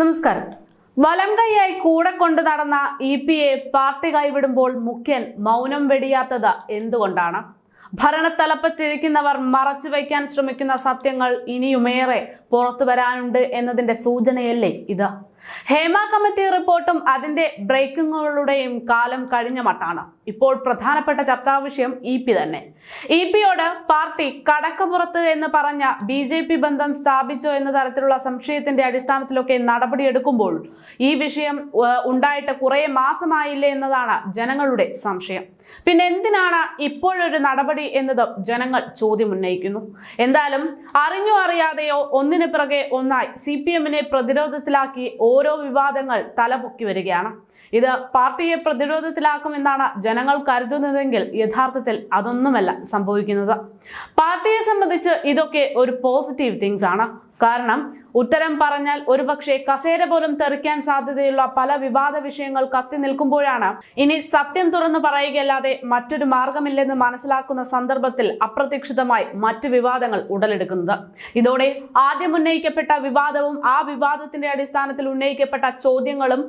നമസ്കാരം. വലം കൈയായി കൂടെ കൊണ്ട് നടന്ന ഇ പി എ പാർട്ടി കൈവിടുമ്പോൾ മുഖ്യൻ മൗനം വെടിയാത്തത് എന്തുകൊണ്ടാണ്? ഭരണത്തലപ്പത്തിരിക്കുന്നവർ മറച്ചു വയ്ക്കാൻ ശ്രമിക്കുന്ന സത്യങ്ങൾ ഇനിയുമേറെ പുറത്തു വരാനുണ്ട് എന്നതിന്റെ സൂചനയല്ലേ ഇത്? ഹേമ കമ്മിറ്റി റിപ്പോർട്ടും അതിന്റെ ബ്രേക്കിങ്ങുകളുടെയും കാലം കഴിഞ്ഞ മട്ടാണ്. ഇപ്പോൾ പ്രധാനപ്പെട്ട ചർച്ചാ വിഷയം ഇ പി തന്നെ. ഇ പിയോട് പാർട്ടി കടക്കപ്പുറത്ത് എന്ന് പറഞ്ഞ ബി ജെ പി ബന്ധം സ്ഥാപിച്ചോ എന്ന തരത്തിലുള്ള സംശയത്തിന്റെ അടിസ്ഥാനത്തിലൊക്കെ നടപടിയെടുക്കുമ്പോൾ ഈ വിഷയം ഉണ്ടായിട്ട് കുറെ മാസമായില്ലേ എന്നതാണ് ജനങ്ങളുടെ സംശയം. പിന്നെ എന്തിനാണ് ഇപ്പോഴൊരു നടപടി എന്നത് ജനങ്ങൾ ചോദ്യം ഉന്നയിക്കുന്നു. എന്തായാലും അറിഞ്ഞോ അറിയാതെയോ ഒന്നിനു പിറകെ ഒന്നായി സി പി എമ്മിനെ പ്രതിരോധത്തിലാക്കി ഓരോ വിവാദങ്ങൾ തലപൊക്കി വരികയാണ്. ഇത് പാർട്ടിയെ പ്രതിരോധത്തിലാക്കുമെന്നാണ് ജനങ്ങൾ കരുതുന്നതെങ്കിൽ യഥാർത്ഥത്തിൽ അതൊന്നുമല്ല സംഭവിക്കുന്നത്. പാർട്ടിയെ സംബന്ധിച്ച് ഇതൊക്കെ ഒരു പോസിറ്റീവ് തിങ്സ് ആണ്. കാരണം ഉത്തരം പറഞ്ഞാൽ ഒരുപക്ഷെ കസേര പോലും തെറിക്കാൻ സാധ്യതയുള്ള പല വിവാദ വിഷയങ്ങൾ കത്തി നിൽക്കുമ്പോഴാണ് ഇനി സത്യം തുറന്നു പറയുകയല്ലാതെ മറ്റൊരു മാർഗമില്ലെന്ന് മനസ്സിലാക്കുന്ന സന്ദർഭത്തിൽ അപ്രതീക്ഷിതമായി മറ്റു വിവാദങ്ങൾ ഉടലെടുക്കുന്നത്. ഇതോടെ ആദ്യം ഉന്നയിക്കപ്പെട്ട വിവാദവും ആ വിവാദത്തിന്റെ അടിസ്ഥാനത്തിൽ ഉന്നയിക്കപ്പെട്ട ചോദ്യങ്ങളും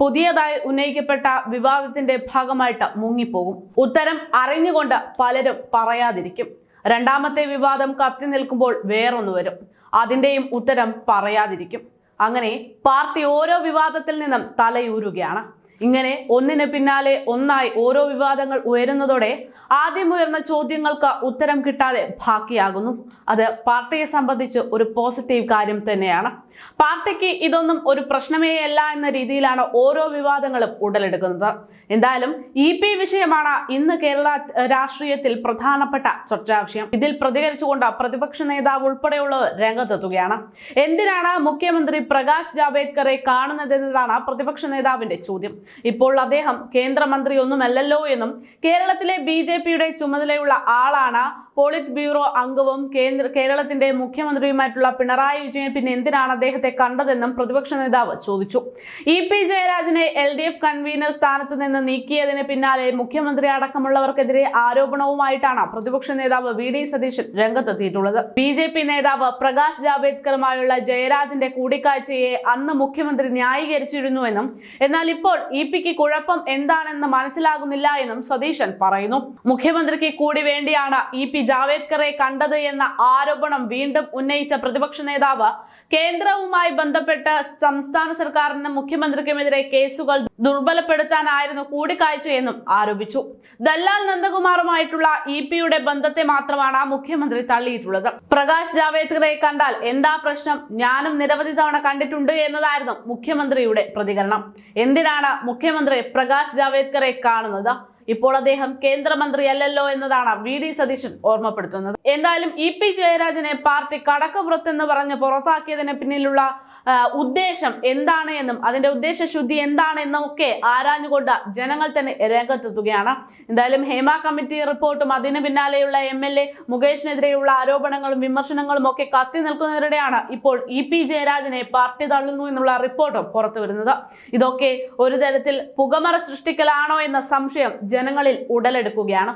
പുതിയതായി ഉന്നയിക്കപ്പെട്ട വിവാദത്തിന്റെ ഭാഗമായിട്ട് മുങ്ങിപ്പോകും. ഉത്തരം അറിഞ്ഞുകൊണ്ട് പലരും പറയാതിരിക്കും. രണ്ടാമത്തെ വിവാദം കത്തി നിൽക്കുമ്പോൾ വേറൊന്ന് വരും. അതിന്റെയും ഉത്തരം പറയാതിരിക്കും. അങ്ങനെ പാർട്ടി ഓരോ വിവാദത്തിൽ നിന്നും തലയൂരുകയാണ്. ഇങ്ങനെ ഒന്നിന് പിന്നാലെ ഒന്നായി ഓരോ വിവാദങ്ങൾ ഉയരുന്നതോടെ ആദ്യം ഉയർന്ന ചോദ്യങ്ങൾക്ക് ഉത്തരം കിട്ടാതെ ബാക്കിയാകുന്നു. അത് പാർട്ടിയെ സംബന്ധിച്ച് ഒരു പോസിറ്റീവ് കാര്യം തന്നെയാണ്. പാർട്ടിക്ക് ഇതൊന്നും ഒരു പ്രശ്നമേ അല്ല എന്ന രീതിയിലാണ് ഓരോ വിവാദങ്ങളും ഉടലെടുക്കുന്നത്. എന്തായാലും ഇ പി വിഷയമാണ് ഇന്ന് കേരള രാഷ്ട്രീയത്തിൽ പ്രധാനപ്പെട്ട ചർച്ചാ വിഷയം. ഇതിൽ പ്രതികരിച്ചുകൊണ്ട് പ്രതിപക്ഷ നേതാവ് ഉൾപ്പെടെയുള്ളവർ രംഗത്തെത്തുകയാണ്. എന്തിനാണ് മുഖ്യമന്ത്രി പ്രകാശ് ജാവേദ്കറെ കാണുന്നതെന്നതാണ് പ്രതിപക്ഷ നേതാവിന്റെ ചോദ്യം. ഇപ്പോൾ അദ്ദേഹം കേന്ദ്രമന്ത്രി ഒന്നുമല്ലല്ലോ എന്നും കേരളത്തിലെ ബി ചുമതലയുള്ള ആളാണ് പോളിറ്റ് ബ്യൂറോ അംഗവും കേന്ദ്ര കേരളത്തിന്റെ മുഖ്യമന്ത്രിയുമായിട്ടുള്ള പിണറായി വിജയൻ പിന്നെ എന്തിനാണ് അദ്ദേഹത്തെ കണ്ടതെന്നും പ്രതിപക്ഷ നേതാവ് ചോദിച്ചു. ഇ പി ജയരാജനെ എൽ ഡി എഫ് കൺവീനർ സ്ഥാനത്ത് നിന്ന് നീക്കിയതിന് പിന്നാലെ മുഖ്യമന്ത്രി അടക്കമുള്ളവർക്കെതിരെ ആരോപണവുമായിട്ടാണ് പ്രതിപക്ഷ നേതാവ് വി ഡി സതീശൻ രംഗത്തെത്തിയിട്ടുള്ളത്. ബി ജെ പി നേതാവ് പ്രകാശ് ജാവേദ്കറുമായുള്ള ജയരാജന്റെ കൂടിക്കാഴ്ചയെ അന്ന് മുഖ്യമന്ത്രി ന്യായീകരിച്ചിരുന്നുവെന്നും എന്നാൽ ഇപ്പോൾ ഇ പിക്ക് കുഴപ്പം എന്താണെന്ന് മനസ്സിലാകുന്നില്ല എന്നും സതീശൻ പറയുന്നു. മുഖ്യമന്ത്രിക്ക് കൂടി വേണ്ടിയാണ് ഇ പി ജാവേദ്കറെ കണ്ടത് എന്ന ആരോപണം വീണ്ടും ഉന്നയിച്ച പ്രതിപക്ഷ നേതാവ് കേന്ദ്രവുമായി ബന്ധപ്പെട്ട് സംസ്ഥാന സർക്കാരിനും മുഖ്യമന്ത്രിക്കുമെതിരെ കേസുകൾ ദുർബലപ്പെടുത്താനായിരുന്നു കൂടിക്കാഴ്ചയെന്നും ആരോപിച്ചു. ദല്ലാൽ നന്ദകുമാറുമായിട്ടുള്ള ഇ പിയുടെ ബന്ധത്തെ മാത്രമാണ് മുഖ്യമന്ത്രി തള്ളിയിട്ടുള്ളത്. പ്രകാശ് ജാവേദ്കറെ കണ്ടാൽ എന്താ പ്രശ്നം? ഞാനും നിരവധി തവണ കണ്ടിട്ടുണ്ട് എന്നതായിരുന്നു മുഖ്യമന്ത്രിയുടെ പ്രതികരണം. എന്തിനാണ് മുഖ്യമന്ത്രി പ്രകാശ് ജാവേദ്കറെ കാണുന്നത്? ഇപ്പോൾ അദ്ദേഹം കേന്ദ്രമന്ത്രി അല്ലല്ലോ എന്നതാണ് വി ഡി സതീശൻ ഓർമ്മപ്പെടുത്തുന്നത്. എന്തായാലും ഇ പി ജയരാജനെ പാർട്ടി കടക്കപ്പുറത്തെന്ന് പറഞ്ഞ് പുറത്താക്കിയതിന് പിന്നിലുള്ള ഉദ്ദേശം എന്താണ് എന്നും അതിന്റെ ഉദ്ദേശശുദ്ധി എന്താണ് എന്നും ഒക്കെ ആരാഞ്ഞുകൊണ്ട് ജനങ്ങൾ തന്നെ രംഗത്തെത്തുകയാണ്. എന്തായാലും ഹേമ കമ്മിറ്റി റിപ്പോർട്ടും അതിന് പിന്നാലെയുള്ള എം എൽ എ മുകേഷിനെതിരെയുള്ള ആരോപണങ്ങളും വിമർശനങ്ങളും ഒക്കെ കത്തി നിൽക്കുന്നതിനിടെയാണ് ഇപ്പോൾ ഇ പി ജയരാജനെ പാർട്ടി തള്ളുന്നു എന്നുള്ള റിപ്പോർട്ടും പുറത്തു വരുന്നത് ഇതൊക്കെ ഒരു തരത്തിൽ പുകമറ സൃഷ്ടിക്കലാണോ എന്ന സംശയം ജനങ്ങളിൽ ഉടലെടുക്കുകയാണ്.